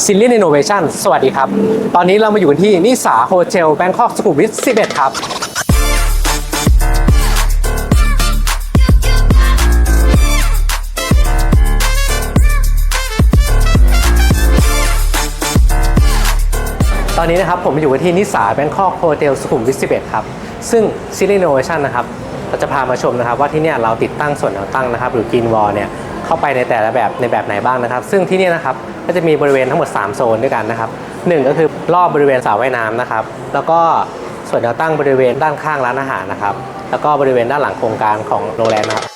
ซิลลียนอินโนเวชันสวัสดีครับ ตอนนี้เรามาอยู่กันที่นิสาโฮเทลแบงคอกสุขุมวิท 11 ครับตอนนี้นะครับผมอยู่กันที่นิสาแบงคอกโฮเทลสุขุมวิท 11 ครับ ซึ่งซิลเลียนอินโนเวชันนะครับเราจะพามาชมนะครับว่าที่เนี่ยเราติดตั้งส่วนแนวตั้งนะครับ หรือกินวอลเนี่ยเข้าไปในแต่ละแบบในแบบไหนบ้างนะครับ ซึ่งที่เนี่ยนะครับ ก็จะมีบริเวณทั้งหมด 3 โซนด้วยกันนะครับหนึ่งก็คือรอบบริเวณสระว่ายน้ำนะครับ แล้วก็ส่วนแนวตั้งบริเวณด้านข้างร้านอาหารนะครับ แล้วก็บริเวณด้านหลังโครงการของโรงแรมนะครับ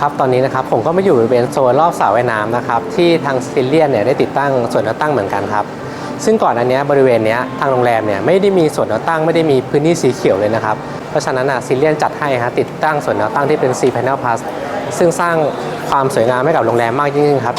ครับตอนนี้นะครับผมก็มาอยู่บริเวณโซนรอบสระว่ายน้ำนะครับที่ทางซิลเลียนเนี่ยได้ติดตั้งส่วนแนวตั้งเหมือนกันครับซึ่งก่อนอันนี้บริเวณนี้ทางโรงแรมเนี่ยไม่ได้มีส่วนแนวตั้งไม่ได้มีพื้นที่สีเขียวเลยนะครับ เพราะฉะนั้นอะซิลเลียนจัดให้ฮะติดตั้งส่วนแนวตั้งที่เป็น C panel plus ซึ่งสร้างความสวยงามให้กับโรงแรมมากยิ่งขึ้นครับ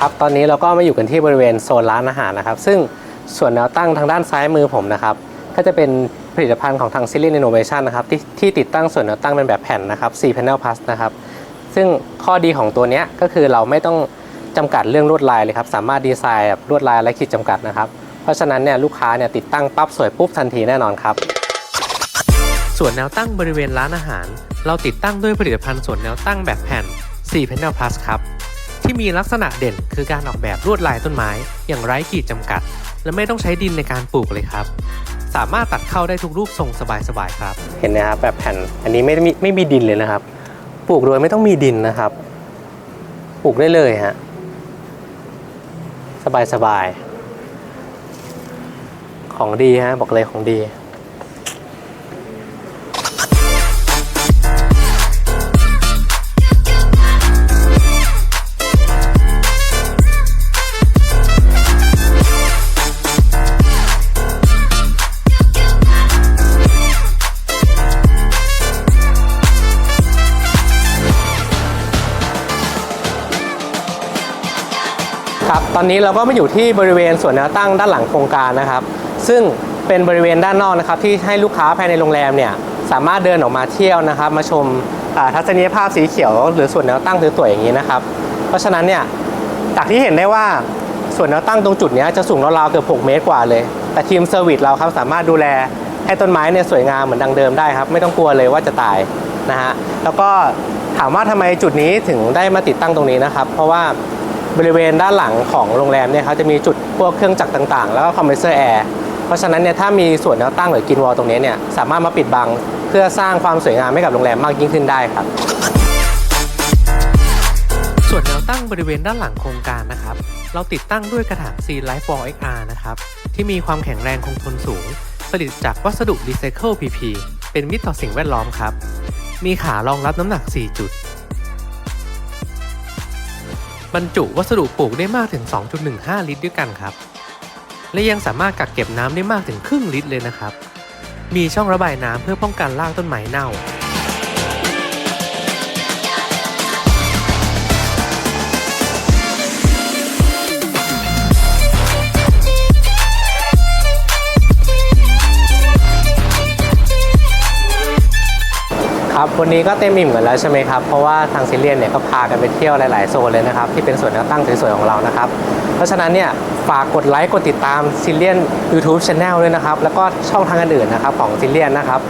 ครับตอนนี้เราก็มาอยู่กันที่บริเวณโซนร้านอาหารนะครับ ซึ่ง ส่วนแนวตั้งทางด้านซ้ายมือผมนะครับ ก็จะเป็นผลิตภัณฑ์ของทาง s i l i n Innovation นะครับที่ที่ติดตั้งส่วนแนวตั้งเป็นแบบแผ่นนะครับ4 Panel Plus นะครับ ซึ่งข้อดีของตัวนี้ก็คือเราไม่ต้องจำกัดเรื่องลวดลายเลยครับ สามารถดีไซน์แบบลวดลายและขีดจำกัดนะครับ เพราะฉะนั้นเนี่ยลูกค้าเนี่ยติดตั้งปั๊บสวยปุ๊บทันทีแน่นอนครับ ส่วนแนวตั้งบริเวณร้านอาหาร เราติดตั้งด้วยผลิตภัณฑ์ส่วนแนวตั้งแบบแผ่น4 Panel Plus ครับ ที่มีลักษณะเด่นคือการออกแบบลวดลายต้นไม้ อย่างไร้ขีดจำกัด และไม่ต้องใช้ดินในการปลูกเลยครับ สามารถตัดเข้าได้ทุกรูปทรงสบายๆครับ เห็นไหมครับแบบแผ่นอันนี้ไม่มีไม่มีดินเลยนะครับ ปลูกโดยไม่ต้องมีดินนะครับ ปลูกได้เลยฮะสบายๆของดีฮะบอกเลยของดี ครับตอนนี้เราก็มาอยู่ที่บริเวณส่วนแนวตั้งด้านหลังโครงการนะครับ ซึ่งเป็นบริเวณด้านนอกนะครับ ที่ให้ลูกค้าภายในโรงแรมเนี่ยสามารถเดินออกมาเที่ยวนะครับ มาชมทัศนียภาพสีเขียว หรือส่วนแนวตั้งสวยๆอย่างนี้นะครับ เพราะฉะนั้นเนี่ยจากที่เห็นได้ว่าส่วนแนวตั้งตรงจุดนี้จะสูงราวๆเกือบ 6 เมตรกว่าเลย แต่ทีมเซอร์วิสเราครับสามารถดูแลให้ต้นไม้เนี่ยสวยงามเหมือนดังเดิมได้ครับ ไม่ต้องกลัวเลยว่าจะตายนะฮะแล้วก็ถามว่าทำไมจุดนี้ถึงได้มาติดตั้งตรงนี้นะครับ เพราะว่า บริเวณด้านหลังของโรงแรมเนี่ยเขาจะมีจุดพวกเครื่องจักรต่างๆ แล้วก็คอมเพรสเซอร์แอร์เพราะฉะนั้นเนี่ยถ้ามีส่วนแนวตั้งหรือกินวอลตรงนี้เนี่ยสามารถมาปิดบังเพื่อสร้างความสวยงามให้กับโรงแรมมากยิ่งขึ้นได้ครับ ส่วนแนวตั้งบริเวณด้านหลังโครงการนะครับ เราติดตั้งด้วยกระถาง C Life 4 XR นะครับที่มีความแข็งแรงคงทนสูง ผลิตจากวัสดุ Recycle PP เป็นมิตรต่อสิ่งแวดล้อมครับมีขารองรับน้ำหนัก 4 จุด บรรจุวัสดุปลูกได้มากถึง 2.15 ลิตรด้วยกันครับ และยังสามารถกักเก็บน้ำได้มากถึงครึ่งลิตรเลยนะครับ มีช่องระบายน้ำเพื่อป้องกันรากต้นไม้เน่า ครับวันนี้ก็เต็มอิ่มกันแล้วใช่ไหมครับ เพราะว่าทางซิเลียนเนี่ยก็พากันไปเที่ยวหลาย ๆ โซนเลยนะครับ ที่เป็นส่วนแนวตั้งสวย ๆ ของเรานะครับ เพราะฉะนั้นเนี่ยฝากกดไลค์กดติดตามซิเลียน YouTube Channel ด้วยนะครับ แล้วก็ช่องทางอื่นๆนะครับของซิเลียนนะครับ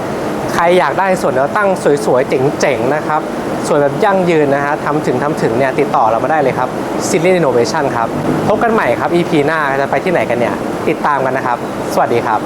ใครอยากได้ส่วนแนวตั้งสวย ๆ เจ๋ง ๆ นะครับสวยแบบยั่งยืนนะฮะทำถึงทำถึงเนี่ยติดต่อเรามาได้เลยครับ s i l i a n Innovation ครับพบกันใหม่ครับ EP หน้าจะไปที่ไหนกันเนี่ยติดตามกันนะครับ สวัสดีครับ